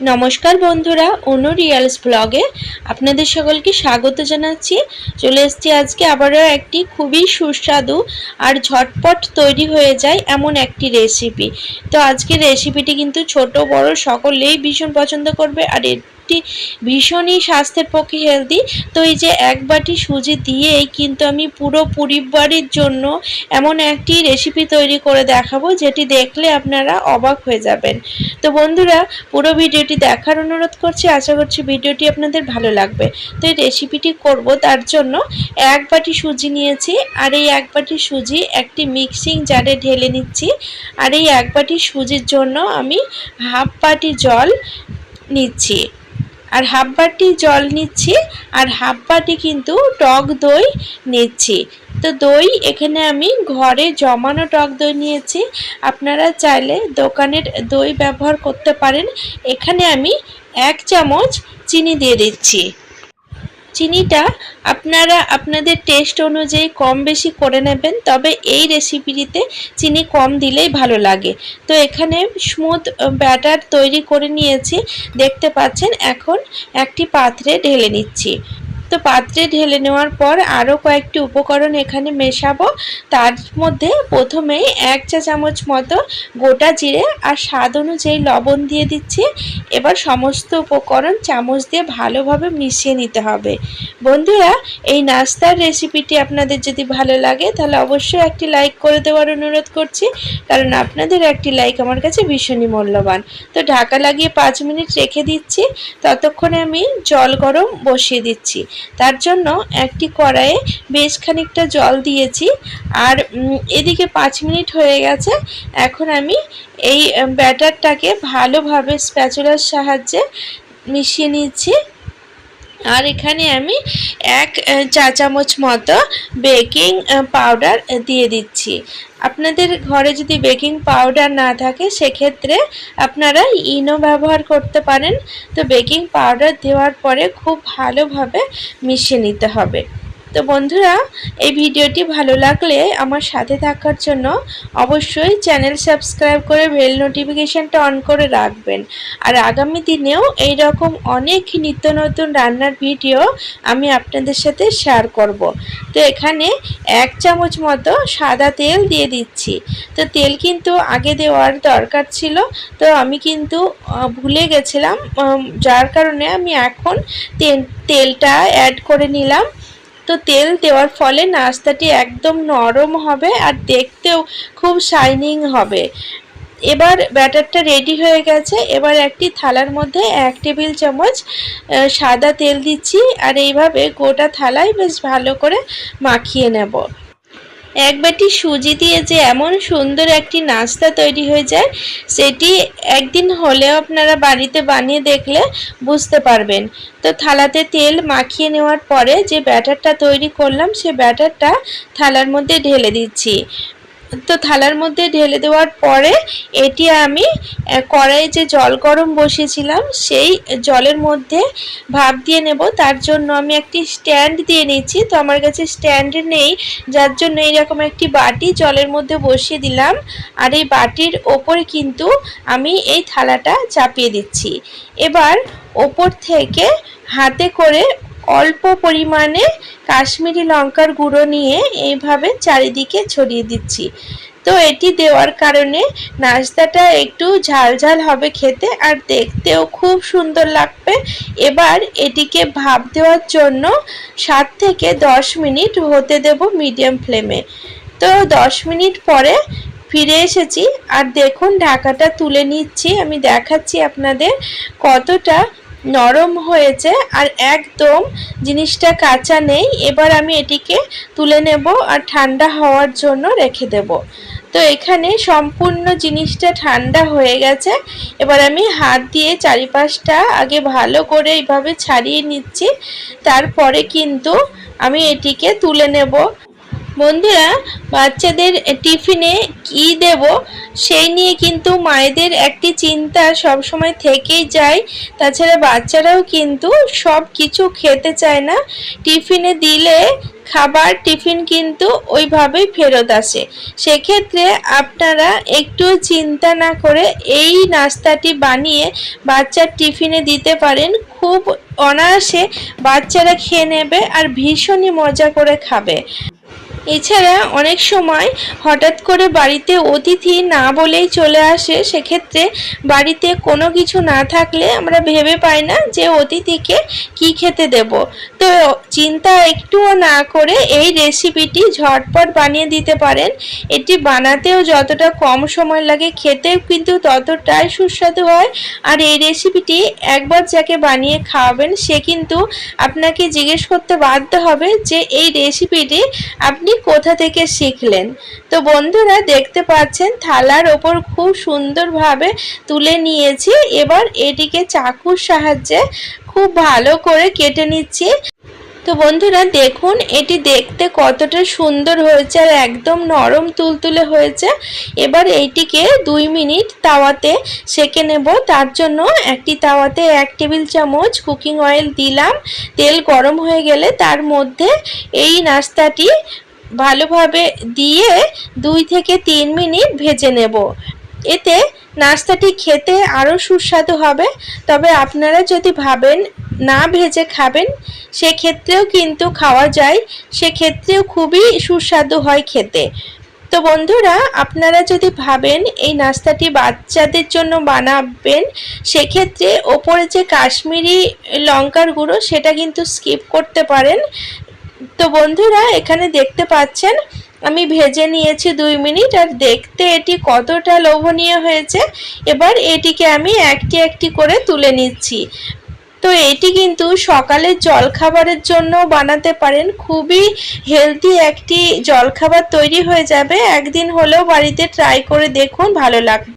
নমস্কার বন্ধুরা, অনু রিয়ালস ব্লগে আপনাদের সকলকে স্বাগত জানাচ্ছি। চলে এসছি আজকে আবারও একটি খুবই সুস্বাদু আর ঝটপট তৈরি হয়ে যায় এমন একটি রেসিপি তো আজকে রেসিপিটি কিন্তু ছোট, বড়, সকলেই ভীষণ পছন্দ করবে আর এটি ভীষণই স্বাস্থ্যের পক্ষে হেলদি তো এই যে এক বাটি সুজি দিয়েই কিন্তু আমি পুরো পরিবারের জন্য এমন একটি রেসিপি তৈরি করে দেখাবো, যেটি দেখলে আপনারা অবাক হয়ে যাবেন। তো বন্ধুরা, পুরো ভিডিওটি দেখার অনুরোধ করছি, আশা করছি ভিডিওটি আপনাদের ভালো লাগবে। তো এই রেসিপিটি করব, তার জন্য এক বাটি সুজি নিয়েছি, আর এই এক বাটি সুজি একটি মিক্সিং জারে ঢেলে নিচ্ছি, আর এই এক বাটি সুজির জন্য আমি হাফ বাটি জল নিচ্ছি। আর হাফ বাটি জল নিচ্ছি, আর হাফ বাটি কিন্তু টক দই নিচ্ছি। তো দই এখানে আমি ঘরে জমানো টক দই নিয়েছি। আপনারা চাইলে দোকানের দই ব্যবহার করতে পারেন। এখানে আমি এক চামচ চিনি দিয়ে দিচ্ছি। চিনিটা আপনারা, আপনাদের টেস্ট অনুযায়ী কম বেশি করে নেবেন, তবে এই রেসিপিটিতে চিনি কম দিলেই ভালো লাগে। তো এখানে স্মুথ ব্যাটার তৈরি করে নিয়েছি। দেখতে পাচ্ছেন, এখন একটি পাত্রে ঢেলে নিচ্ছি। তো পাত্রে ঢেলে নেওয়ার পর আরও কয়েকটি উপকরণ এখানে মেশাবো। তার মধ্যে প্রথমেই এক চা চামচ মতো গোটা জিরে আর স্বাদ অনুযায়ী লবণ দিয়ে দিচ্ছি। এবার সমস্ত উপকরণ চামচ দিয়ে ভালোভাবে মিশিয়ে নিতে হবে। বন্ধুরা, এই নাস্তার রেসিপিটি আপনাদের যদি ভালো লাগে, তাহলে অবশ্যই একটি লাইক করে দেওয়ার অনুরোধ করছি। কারণ আপনাদের একটি লাইক আমার কাছে ভীষণই মূল্যবান। তো ঢাকা লাগিয়ে পাঁচ মিনিট রেখে দিচ্ছি। ততক্ষণে আমি জল গরম বসিয়ে দিচ্ছি। তার জন্য একটি কড়াইয়ে বেশ খানিকটা জল দিয়েছি। আর এদিকে পাঁচ মিনিট হয়ে গেছে। এখন আমি এই ব্যাটারটাকে ভালোভাবে স্প্যাচুলার সাহায্যে মিশিয়ে নিচ্ছি। আর এখানে আমি এক চা চামচ মতো বেকিং পাউডার দিয়ে দিচ্ছি। আপনাদের ঘরে যদি বেকিং পাউডার না থাকে, সেক্ষেত্রে আপনারা ইনো ব্যবহার করতে পারেন। তো বেকিং পাউডার দেওয়ার পরে খুব ভালোভাবে মিশিয়ে নিতে হবে। তো বন্ধুরা, এই ভিডিওটি ভালো লাগলে আমার সাথে থাকার জন্য অবশ্যই চ্যানেল সাবস্ক্রাইব করে বেল নোটিফিকেশানটা অন করে রাখবেন। আর আগামী দিনেও এই রকম অনেক নিত্য নতুন রান্নার ভিডিও আমি আপনাদের সাথে শেয়ার করব। তো এখানে এক চামচ মতো সাদা তেল দিয়ে দিচ্ছি। তো তেল কিন্তু আগে দেওয়ার দরকার ছিল, তো আমি কিন্তু ভুলে গেছিলাম যার কারণে আমি এখন তেলটা অ্যাড করে নিলাম। তো তেল দেওয়ার ফলে নাস্তাটি একদম নরম হবে আর দেখতেও খুব শাইনিং হবে। এবার ব্যাটারটা রেডি হয়ে গেছে। এবার একটি থালার মধ্যে এক টেবিল চামচ সাদা তেল দিচ্ছি আর এইভাবে গোটা থালায় বেশ ভালো করে মাখিয়ে নেব। এক বাটি সুজি দিয়ে যে এমন সুন্দর একটি নাস্তা তৈরি হয়ে যায়, সেটি একদিন হলেও আপনারা বাড়িতে বানিয়ে দেখলে বুঝতে পারবেন। তো থালাতে তেল মাখিয়ে নেওয়ার পরে যে ব্যাটারটা তৈরি করলাম, সে ব্যাটারটা থালার মধ্যে ঢেলে দিচ্ছি। তো থালার মধ্যে ঢেলে দেওয়ার পরে এটি আমি কড়াইয়ে যে জল গরম বসিয়েছিলাম, সেই জলের মধ্যে ভাপ দিয়ে নেব। তার জন্য আমি একটি স্ট্যান্ড দিয়ে নিচ্ছি। তো আমার কাছে স্ট্যান্ড নেই, যার জন্য এইরকম একটি বাটি জলের মধ্যে বসিয়ে দিলাম। আর এই বাটির ওপরে কিন্তু আমি এই থালাটা চাপিয়ে দিচ্ছি। এবার ওপর থেকে হাতে করে অল্প পরিমাণে কাশ্মীরি লঙ্কার গুঁড়ো নিয়ে এইভাবে চারিদিকে ছড়িয়ে দিচ্ছি। তো এটি দেওয়ার কারণে নাস্তাটা একটু ঝাল ঝাল হবে খেতে আর দেখতেও খুব সুন্দর লাগবে। এবার এটিকে ভাপ দেওয়ার জন্য সাত থেকে দশ মিনিট হতে দেব মিডিয়াম ফ্লেমে। তো দশ মিনিট পরে ফিরে এসেছি আর দেখুন ঢাকাটা তুলে নিচ্ছি। আমি দেখাচ্ছি আপনাদের কতটা নরম হয়েছে আর একদম জিনিসটা কাঁচা নেই। এবার আমি এটিকে তুলে নেব আর ঠান্ডা হওয়ার জন্য রেখে দেব। তো এখানে সম্পূর্ণ জিনিসটা ঠান্ডা হয়ে গেছে। এবার আমি হাত দিয়ে চারিপাশটা আগে ভালো করে এইভাবে ছাড়িয়ে নিচ্ছি। তারপরে কিন্তু আমি এটিকে তুলে নেব। বন্ধুরা, বাচ্চাদের টিফিনে কি দেব সেই নিয়ে কিন্তু মায়েদের একটি চিন্তা সব সময় থেকেই যায়। তাছাড়া বাচ্চারাও কিন্তু সব কিছু খেতে চায় না। টিফিনে দিলে খাবার, টিফিন কিন্তু ওইভাবেই ফেরত আসে। সেক্ষেত্রে আপনারা একটু চিন্তা না করে এই নাস্তাটি বানিয়ে বাচ্চার টিফিনে দিতে পারেন। খুব অনায়াসে বাচ্চারা খেয়ে নেবে আর ভীষণই মজা করে খাবে। এছাড়া অনেক সময় হঠাৎ করে বাড়িতে অতিথি না বলেই চলে আসে, সেক্ষেত্রে বাড়িতে কোনো কিছু না থাকলে আমরা ভেবে পাই না যে অতিথিকে কি খেতে দেব। তো চিন্তা একটুও না করে এই রেসিপিটি ঝটপট বানিয়ে দিতে পারেন। এটি বানাতেও যতটা কম সময় লাগে, খেতেও কিন্তু ততটাই সুস্বাদু হয়। আর এই রেসিপিটি একবার যাকে বানিয়ে খাওয়াবেন, সে কিন্তু আপনাকে জিজ্ঞেস করতে বাধ্য হবে যে এই রেসিপিটি আপনি কোথা থেকে শিখলেন? তো বন্ধুরা দেখতে পাচ্ছেন, থালার ওপর খুব সুন্দরভাবে তুলে নিয়েছি। এবার এটিকে চাকুর সাহায্যে খুব ভালো করে কেটে নিচ্ছি। তো বন্ধুরা দেখুন, এটি দেখতে কতটা সুন্দর হয়েছে আর একদম নরম তুলতুলে হয়েছে। এবার এইটিকে দুই মিনিট তাওয়াতে সেকে নেব। তার জন্য একটি তাওয়াতে এক টেবিল চামচ কুকিং অয়েল দিলাম। তেল গরম হয়ে গেলে তার মধ্যে এই নাস্তাটি ভালোভাবে দিয়ে দুই থেকে তিন মিনিট ভেজে নেব। এতে নাস্তাটি খেতে আরও সুস্বাদু হবে। তবে আপনারা যদি ভাবেন না ভেজে খাবেন, সেক্ষেত্রেও কিন্তু খাওয়া যায়। সেক্ষেত্রেও খুবই সুস্বাদু হয় খেতে। তো বন্ধুরা, আপনারা যদি ভাবেন এই নাস্তাটি বাচ্চাদের জন্য বানাবেন, সেক্ষেত্রে ওপরে যে কাশ্মীরি লঙ্কার গুঁড়ো, সেটা কিন্তু স্কিপ করতে পারেন। তো বন্ধুরা, এখানে দেখতে পাচ্ছেন, আমি ভেজে নিয়েছি দুই মিনিট আর দেখতে এটি কতটা লোভনীয় হয়েছে। এবার এটিকে আমি একটি একটি করে তুলে নিচ্ছি। তো এটি কিন্তু সকালের জলখাবারের জন্য বানাতে পারেন। খুবই হেলদি একটি জলখাবার তৈরি হয়ে যাবে। একদিন হলেও বাড়িতে ট্রাই করে দেখুন, ভালো লাগবে।